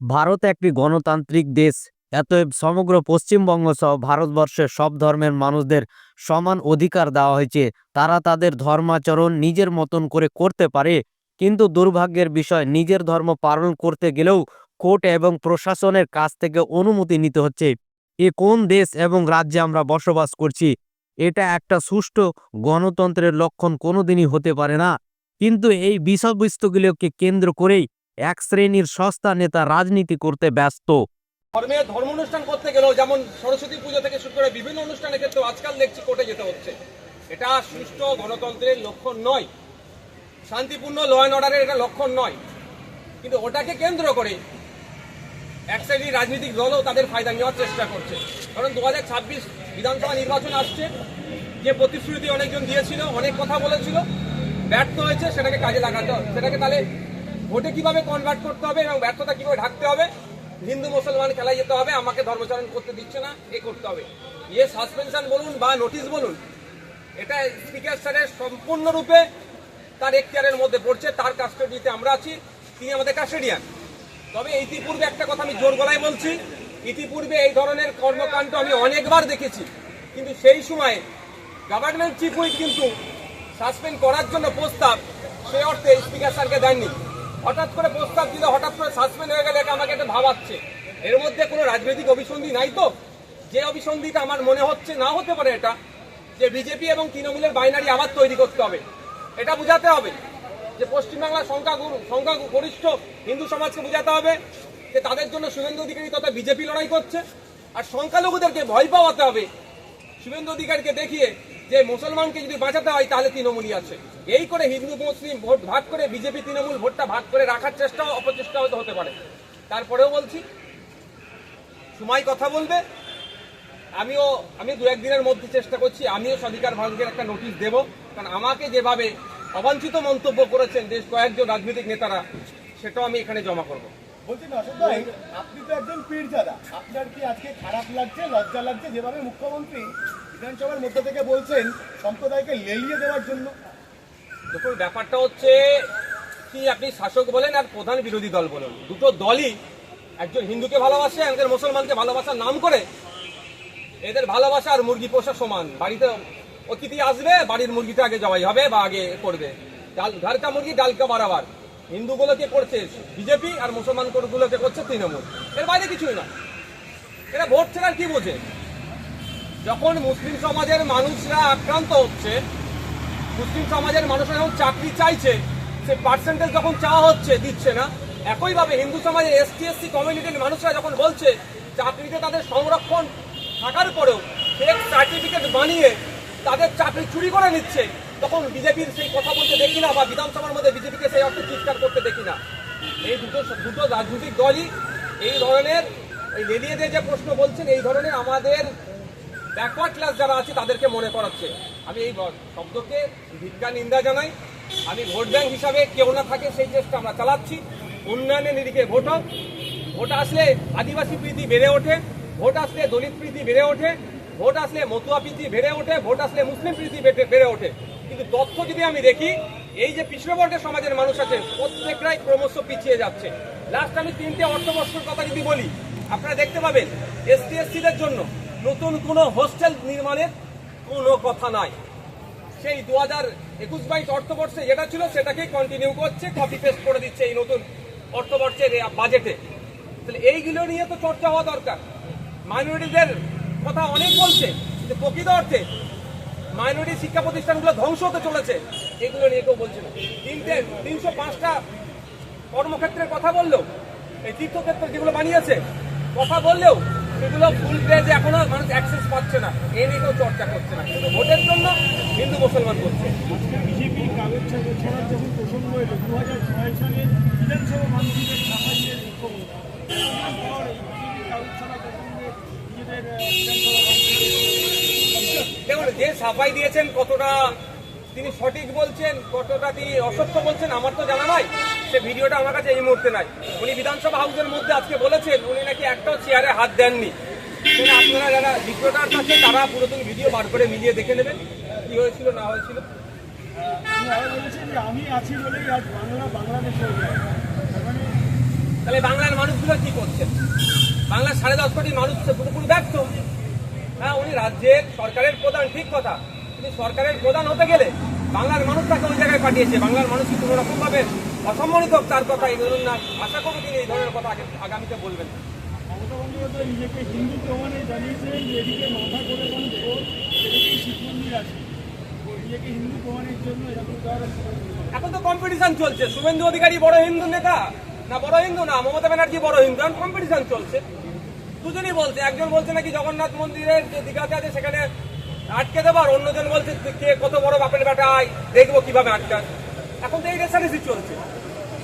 ভারত একটি গণতান্ত্রিক দেশ। অতএব সমগ্র পশ্চিমবঙ্গ সহ ভারতবর্ষের সব ধর্মের মানুষদের সমান অধিকার দেওয়া হয়েছে। তারা তাদের ধর্মাচরণ নিজের মতন করে করতে পারে, কিন্তু দুর্ভাগ্যের বিষয়, নিজের ধর্ম পালন করতে গেলেও কোর্ট এবং প্রশাসনের কাছ থেকে অনুমতি নিতে হচ্ছে। এ কোন দেশ এবং রাজ্যে আমরা বসবাস করছি, এটা একটা সুষ্ঠু গণতন্ত্রের লক্ষণ কোনোদিনই হতে পারে না। কিন্তু এই বিষয়বস্তুগুলোকে কেন্দ্র করেই এক শ্রেণির সস্তা নেতা রাজনীতি করতে ব্যস্ত। ধর্মে ধর্ম অনুষ্ঠান করতে গেলেও যেমন সরস্বতী পুজো থেকে শুরু করে বিভিন্ন অনুষ্ঠানের ক্ষেত্রে আজকাল দেখছি কোর্টে যেতে হচ্ছে। এটা সুষ্ঠু গণতন্ত্রের লক্ষণ নয়। শান্তিপূর্ণ ল অ্যান্ড অর্ডারের এটা লক্ষণ নয়। কিন্তু ওটাকে কেন্দ্র করে এক শ্রেণির রাজনৈতিক দলও তাদের ফায়দা নেওয়ার চেষ্টা করছে। কারণ দু হাজার ছাব্বিশ বিধানসভা নির্বাচন আসছে, যে প্রতিশ্রুতি অনেকজন দিয়েছিল, অনেক কথা বলেছিল, ব্যর্থ হয়েছে, সেটাকে কাজে লাগাতে হবে। সেটাকে তাহলে ভোটে কীভাবে কনভার্ট করতে হবে এবং ব্যর্থতা কীভাবে ঢাকতে হবে, হিন্দু, মুসলমান খেলায় যেতে হবে, আমাকে ধর্মচারণ করতে দিচ্ছে না, এ করতে হবে। ইয়ে সাসপেনশন বলুন বা নোটিশ বলুন, এটা স্পিকার স্যারের সম্পূর্ণরূপে তার এখতিয়ারের মধ্যে পড়ছে, তার কাস্টডিতে আমরা আছি, তিনি আমাদের কাস্টেডিয়ান তবে ইতিপূর্বে একটা কথা আমি জোর গলায় বলছি, ইতিপূর্বে এই ধরনের কর্মকাণ্ড আমি অনেকবার দেখেছি, কিন্তু সেই সময় গভর্নমেন্ট চিফ হুইপ কিন্তু সাসপেন্ড করার জন্য প্রস্তাব, সে অর্থে স্পিকার স্যারকে দেননি। হঠাৎ করে প্রস্তাব দিলে, হঠাৎ করে সাসপেন্ড হয়ে গেলে এটা আমাকে একটা ভাবাচ্ছে। এর মধ্যে কোনো রাজনৈতিক অভিসন্ধি নাই তো? যে অভিসন্ধিটা আমার মনে হচ্ছে না হতে পারে এটা, যে বিজেপি এবং তৃণমূলের বাইনারি আবার তৈরি করতে হবে। এটা বোঝাতে হবে যে পশ্চিমবাংলার সংখ্যাগুরু সংখ্যা গরিষ্ঠ হিন্দু সমাজকে বোঝাতে হবে যে তাদের জন্য শুভেন্দু অধিকারী তথা বিজেপি লড়াই করছে। আর সংখ্যালঘুদেরকে ভয় পাওয়াতে হবে। শুভেন্দু অধিকারীকে দেখিয়ে যে মুসলমানকে যদি বাঁচাতে হয়, তাহলে তৃণমূলই আছে। এই করে হিন্দু, মুসলিম ভোট ভাগ করে বিজেপি তৃণমূল ভোটটা ভাগ করে রাখার চেষ্টা অপচেষ্টা হয়তো হতে পারে। তারপরেও বলছি, সময় কথা বলবে। আমিও, আমি দু একদিনের মধ্যে চেষ্টা করছি, আমিও স্বাধিকার ভঙ্গের একটা নোটিশ দেব। কারণ আমাকে যেভাবে অবাঞ্ছিত মন্তব্য করেছেন বেশ কয়েকজন রাজনৈতিক নেতারা, সেটাও আমি এখানে জমা করব। আপনি তো একজন পীরজাদা আপনার কি আজকে খারাপ লাগছে, লজ্জা লাগছে? যেভাবে মুখ্যমন্ত্রী বিধানসভার মধ্যে থেকে বলছেন সম্প্রদায়কে লেলিয়ে দেওয়ার জন্য। দেখুন, ব্যাপারটা হচ্ছে কি আপনি শাসক বলেন আর প্রধান বিরোধী দল বলুন। দুটো দলই একজন হিন্দুকে ভালোবাসে, একজন মুসলমানকে ভালোবাসার নাম করে। এদের ভালোবাসা আর মুরগি পোষা সমান। বাড়িতে অতিথি আসবে, বাড়ির মুরগিটা আগে জবাই হবে বা আগে করবে। ডাল ঘরকা মুরগি ডালকা বারাবার। হিন্দুগুলোকে করছে? বিজেপি আর মুসলমান গুলোকে করছে তৃণমূল। এর বাইরে কিছুই না এরা ভোট ছাড়া কি বোঝে? যখন মুসলিম সমাজের মানুষরা আক্রান্ত হচ্ছে, মুসলিম সমাজের মানুষরা যখন চাকরি চাইছে, সে পার্সেন্টেজ যখন চাওয়া হচ্ছে, দিচ্ছে না, একইভাবে হিন্দু সমাজের এসটি এসসি কমিউনিটির মানুষরা যখন বলছে চাকরিতে তাদের সংরক্ষণ থাকার পরেও ফেক সার্টিফিকেট বানিয়ে তাদের চাকরি চুরি করে নিচ্ছে, তখন বিজেপির সেই কথা বলতে দেখি না বা বিধানসভার মধ্যে বিজেপিকে সেই অর্থে চিৎকার করতে দেখি না। এই দুটো দুটো রাজনৈতিক দলই এই ধরনের, এই লেলিয়েদের যে প্রশ্ন বলছেন, এই ধরনের আমাদের ব্যাকওয়ার্ড ক্লাস যারা আছে, তাদেরকে মনে করাচ্ছে। আমি এই শব্দকে ভিক্ষা নিন্দা জানাই। আমি ভোট ব্যাংক হিসাবে কেউ না থাকে, সেই চেষ্টা আমরা চালাচ্ছি। উন্নয়নের নিরিখে ভোট হোক। ভোট আসলে আদিবাসী প্রীতি বেড়ে ওঠে। ভোট আসলে দলিত প্রীতি বেড়ে ওঠে। ভোট আসলে মতুয়া প্রীতি বেড়ে ওঠে। ভোট আসলে মুসলিম প্রীতি বেড়ে ওঠে। কিন্তু তথ্য যদি আমি দেখি, এই যে পিছড়বর্গের সমাজের মানুষ আছে প্রত্যেকটাই ক্রমশ পিছিয়ে যাচ্ছে। লাস্ট আমি তিনটে অর্থবর্ষের কথা যদি বলি, আপনারা দেখতে পাবেন এসটি এসসিদের জন্য নতুন কোনো হোস্টেল নির্মাণের কোনো কথা নাই। সেই দু হাজার একুশ বাইশ অর্থবর্ষে যেটা ছিল সেটাকেই কন্টিনিউ করছে কপি পেস্ট করে দিচ্ছে এই নতুন অর্থবর্ষের বাজেটে তাহলে এইগুলো নিয়ে তো চর্চা হওয়া দরকার। মাইনরিটিদের কথা অনেক বলছে, কিন্তু প্রকৃত অর্থে মাইনরিটি শিক্ষা প্রতিষ্ঠানগুলো ধ্বংস হতে চলেছে, এগুলো নিয়ে কেউ বলছে না। তিনটে, তিনশো পাঁচটা কর্মক্ষেত্রের কথা বললেও, এই তীর্থক্ষেত্র যেগুলো বানিয়েছে, কথা বললেও সেগুলো ফুল পেজে এখনও মানুষ অ্যাক্সেস পাচ্ছে না। এ নিয়ে কেউ চর্চা করছে না। শুধু ভোটের জন্য হিন্দু মুসলমান করছে। বিজেপি কাগজ ছাড়া যখন প্রসঙ্গ এলো দু হাজার ছয় সালে বিধানসভা দেখুন যে সাফাই দিয়েছেন কতটা তিনি সঠিক বলছেন কতটা তিনি অসত্য বলছেন আমার তো জানা নাই। সে ভিডিওটা আমার কাছে এই মুহূর্তে নাই। উনি বিধানসভা হাউসের মধ্যে আজকে বলেছেন, উনি নাকি একটাও চেয়ারে হাত দেননি। সেটা আপনারা যারা রিপোর্টার আছে তারা পুরাতন ভিডিও বার করে মিলিয়ে দেখে নেবেন। কি হয়েছিল, না হয়েছিল? তাহলে বাংলার মানুষগুলো কি করছে? বাংলার সাড়ে দশ কোটি মানুষ পুরোপুরি ব্যর্থ। হ্যাঁ উনি রাজ্যের সরকারের প্রধান, ঠিক কথা। কিন্তু সরকারের প্রধান হতে গেলে বাংলার মানুষ তাকে ওই জায়গায় পাঠিয়েছে। বাংলার মানুষ কি কোনো রকম অসম্মানিত তার কথা এই ধরুন না। আশা করব তিনি এই ধরনের কথা আগে- আগামীতে বলবেন। নিজেকে হিন্দু প্রমাণে জানিয়েছেন যে এদিকে মাথা করে কোন ভোট এদিকেই শিব মন্দির আছে। নিজেকে হিন্দু প্রমাণের জন্য এরকম এখন তো কম্পিটিশন চলছে। শুভেন্দু অধিকারী বড় হিন্দু নেতা? না বড় হিন্দু না মমতা ব্যানার্জি বড় হিন্দু। এখন কম্পিটিশন চলছে। দুজনই বলছে একজন বলছে নাকি জগন্নাথ মন্দিরের যে দীঘাতে আছে সেখানে আটকে দেবো আর অন্যজন বলছে কে কত বড় বাপের বেটায় দেখব কীভাবে আটকান এখন তো এই রেসারেসি চলছে।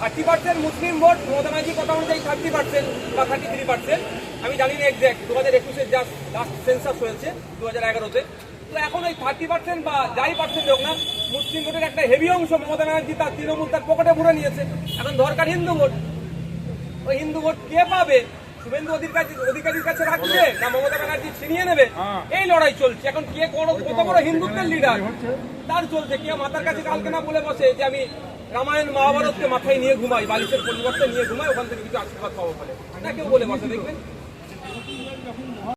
থার্টি পার্সেন্ট মুসলিম ভোট মমতা ব্যানার্জি কথা অনুযায়ী থার্টি পার্সেন্ট বা থার্টি থ্রি পার্সেন্ট। আমি জানি না এক্সাক্ট দু হাজার একুশের যা লাস্ট সেন্সাস হয়েছে দু হাজার এগারোতে। তো এখন ওই থার্টি পার্সেন্ট বা যাই পার্সেন্ট হোক না মুসলিম ভোটের একটা হেভি অংশ মমতা ব্যানার্জি তার তৃণমূল তার পকেটে ভরে নিয়েছে। এখন দরকার হিন্দু ভোট। ওই হিন্দু ভোট কে পাবে? শুভেন্দু অধিকারী অধিকারীর কাছে রাখবে না মমতা ব্যানার্জি ছিনিয়ে নেবে? এই লড়াই চলছে। এখন কে কত বড় হিন্দুত্বের লিডার তার চলছে। কে মাথার কাছে কালকে না বলে বসে যে আমি রামায়ণ মহাভারতকে মাথায় নিয়ে ঘুমাই বালিশের পরিবর্তে নিয়ে ঘুমাই ওখান থেকে কিছু আশীর্বাদ পাবো ফলে। না কেউ বলে মাথায় দেখবেন?